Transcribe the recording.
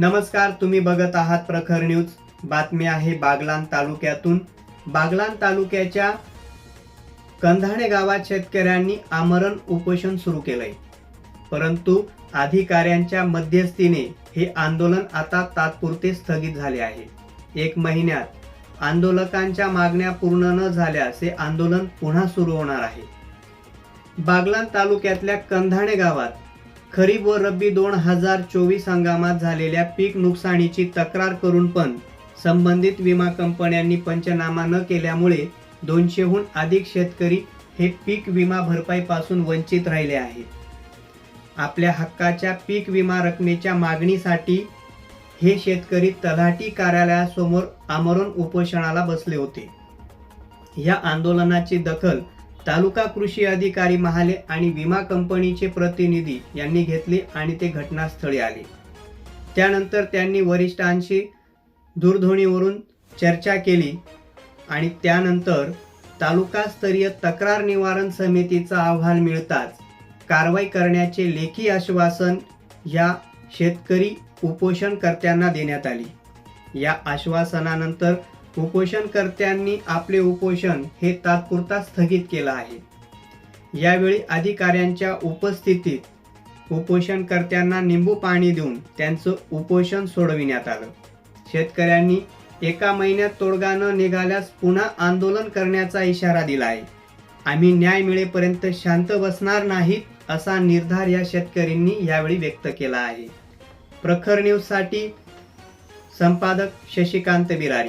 नमस्कार तुम्ही बघत आहात प्रखर न्यूज. बातमी आहे बागलान तालुक्यातून. बागलान तालुक्याच्या कंधाणे गावात शेतकऱ्यांनी आमरण उपोषण सुरू केलंय. परंतु अधिकाऱ्यांच्या मध्यस्थीने हे आंदोलन आता तात्पुरते स्थगित झाले आहे. एक महिन्यात आंदोलकांच्या मागण्या पूर्ण न झाल्यास हे आंदोलन पुन्हा सुरू होणार आहे. बागलान तालुक्यातल्या कंधाणे गावात खरीप व रब्बी दोन हजार चोवीस हंगामात झालेल्या पीक नुकसानीची तक्रार करून पण संबंधित विमा कंपन्यांनी पंचनामा न केल्यामुळे दोनशेहून अधिक शेतकरी हे पीक विमा भरपाईपासून वंचित राहिले आहेत. आपल्या हक्काच्या पीक विमा रकमेच्या मागणीसाठी हे शेतकरी तलाठी कार्यालयासमोर आमरण उपोषणाला बसले होते. या आंदोलनाची दखल तालुका कृषी अधिकारी महाले आणि विमा कंपनीचे प्रतिनिधी यांनी घेतले आणि ते घटनास्थळी आले. त्यानंतर त्यांनी वरिष्ठांशी दूरध्वनीवरून चर्चा केली आणि त्यानंतर तालुकास्तरीय तक्रार निवारण समितीचा अहवाल मिळताच कारवाई करण्याचे लेखी आश्वासन या शेतकरी उपोषणकर्त्यांना देण्यात आली. या आश्वासनानंतर उपोषणकर्त्यांनी आपले उपोषण हे तात्पुरता स्थगित केलं आहे. यावेळी अधिकाऱ्यांच्या उपस्थितीत उपोषणकर्त्यांना निंबू पाणी देऊन त्यांचं उपोषण सोडविण्यात आलं. शेतकऱ्यांनी एका महिन्यात तोडगा न निघाल्यास पुन्हा आंदोलन करण्याचा इशारा दिला आहे. आम्ही न्याय मिळेपर्यंत शांत बसणार नाहीत असा निर्धार या शेतकऱ्यांनी यावेळी व्यक्त केला आहे. प्रखर न्यूजसाठी संपादक शशिकांत बिरारी.